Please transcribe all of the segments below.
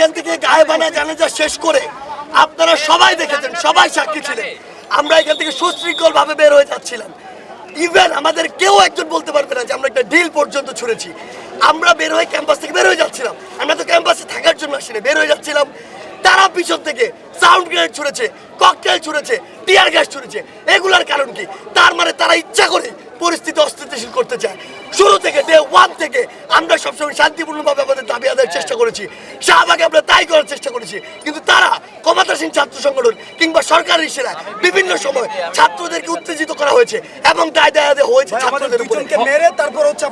এখান থেকে গায়েবানা জানাজা শেষ করে আপনারা সবাই দেখেছেন, সবাই সাক্ষী ছিলেন। আমরা এখান থেকে সুশৃঙ্খল ভাবে বের হয়ে যাচ্ছিলাম। ইভেন আমাদের কেউ একজন বলতে পারবে না যে আমরা একটা ডিল পর্যন্ত ছুড়েছি। আমরা বের হয়ে ক্যাম্পাস থেকে বের হয়ে যাচ্ছিলাম। আমরা তো ক্যাম্পাসে থাকার জন্য আসিনি, বের হয়ে যাচ্ছিলাম। তারা পিছন থেকে সাউন্ড গ্রেনেড ছুড়েছে ককটেল ছুড়েছে টিয়ার গ্যাস ছুড়েছে। এগুলার কারণ কি? তার মানে তারা ইচ্ছা করে পরিস্থিতি অস্থিতিশীল করতে চায়। শুরু থেকে ডে ওয়ান থেকে আমরা সবসময় শান্তিপূর্ণভাবে আমাদের দাবি আদায়ের চেষ্টা করেছি। শাহবাগে আমরা তাই করার চেষ্টা করেছি। কিন্তু তারা ক্ষমতাসীন ছাত্র সংগঠন কিংবা সরকারি সেরা বিভিন্ন সময় ছাত্রদেরকে উত্তেজিত করা হয়েছে এবং দায় দায় আদায় হয়েছে ছাত্রদের উপরে। মেরে তারপর হচ্ছে।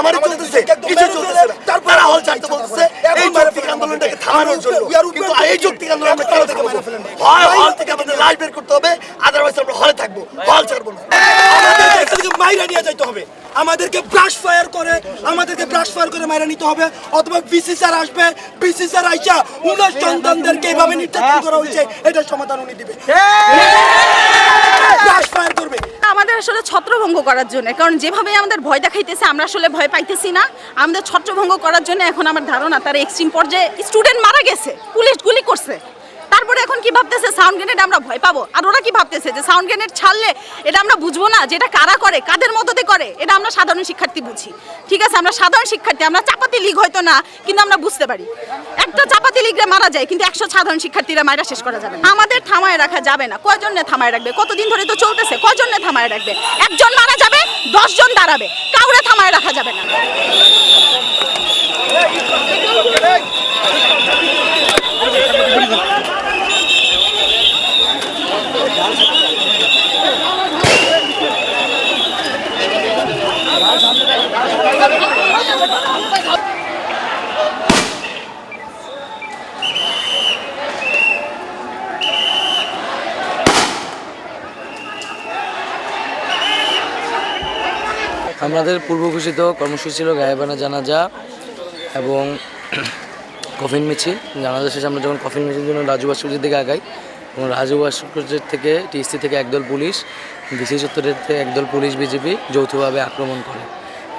আমরা চলতেছে কিছু চলতেছে তারা হল ছাড়তে বলতেছে এই যৌক্তিক আন্দোলনটাকে থামানোর জন্য। কিন্তু এই যৌক্তিক আন্দোলন আমরা কেন বলব? হয় হল লাশ বের করতে হবে আদারওয়াইজ আমরা হলে থাকব হল ছাড়বো না। আমাদেরকে মাইরা নিয়ে যাইতে হবে। আমাদেরকে ব্রাশ ফায়ার করে আমাদেরকে ব্রাশ ফায়ার করে মাইরা নিতে হবে। অথবা বিসি স্যার আসবে বিসি স্যার আইসা উনার সন্তানদেরকে এইভাবে নির্যাতন করা হয়েছে এটার সমাধান উনি দিবে। ব্রাশ ফায়ার করবে। আমাদের আসলে ছত্রভঙ্গ করার জন্য কারণ যেভাবে আমাদের ভয় দেখাইতেছে আমরা আসলে ভয় পাইতেছি না। আমাদের ছত্রভঙ্গ করার জন্য এখন আমার ধারণা তার এক্সট্রিম পর্যায়ে স্টুডেন্ট মারা গেছে পুলিশ গুলি করছে। তারপরে এখন কি ভাবতেছে? সাউন্ড গ্রেনেড আমরা ভয় পাবো। আর ওরা কি ভাবতেছে যে সাউন্ড গ্রেনেড ছাড়লে এটা আমরা বুঝব না যে এটা কারা করে, কাদের মদতে করে? এটা আমরা সাধারণ শিক্ষার্থী বুঝি। ঠিক আছে, আমরা সাধারণ শিক্ষার্থী, আমরা চাপাতি লিগ হয়তো না, কিন্তু আমরা বুঝতে পারি। একটা চাপাতি লিগরে মারা যায়, কিন্তু একশো সাধারণ শিক্ষার্থীরা মারা শেষ করা যাবে আমাদের থামায় রাখা যাবে না। কয়জনে থামায় রাখবে? কতদিন ধরে তো চলতেছে, কয়জনে থামায় রাখবে? একজন মারা যাবে, দশজন দাঁড়াবে। কাউরে থামায় রাখা যাবে না। আমাদের পূর্ব ঘোষিত কর্মসূচি ছিল গায়েবানা জানাজা এবং কফিন মিছিল। জানাজা শেষে আমরা যখন কফিন মিছিলের জন্য রাজু ভাস্কর্যের দিকে আগাই এবং রাজু ভাস্কর্যের থেকে টিএসসি থেকে একদল পুলিশ, ডিসি চত্বরের থেকে একদল পুলিশ বিজেপি যৌথভাবে আক্রমণ করে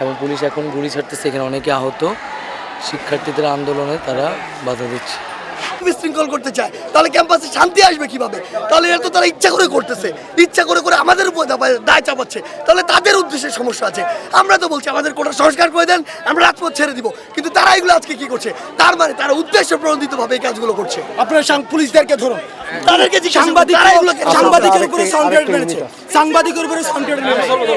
এবং পুলিশ এখন গুলি ছাড়তেছে। এখানে অনেকে আহত। শিক্ষার্থীদের আন্দোলনে তারা বাধা দিচ্ছে। বিশৃঙ্খল করতে চায় তাহলে ক্যাম্পাসে শান্তি আসবে কীভাবে? তাহলে এটা তো তারা ইচ্ছা করে করতেছে ইচ্ছা করে করে আমাদের উপর দায় চাপাচ্ছে। তাহলে তাদের উদ্দেশ্যে সমস্যা আছে। আমরা তো বলছি আমাদের কোটা সংস্কার করে দেন আমরা রাজপথ ছেড়ে দিব। কিন্তু তারা এগুলো আজকে কি করছে? তার মানে তারা উদ্দেশ্য প্রণোদিত ভাবে এই কাজগুলো করছে। আপনারা সাং- পুলিশদেরকে ধরুন। তাদেরকে সাংবাদিক সাংবাদিকের উপরে সাংবাদিকের উপরে মেরেছে।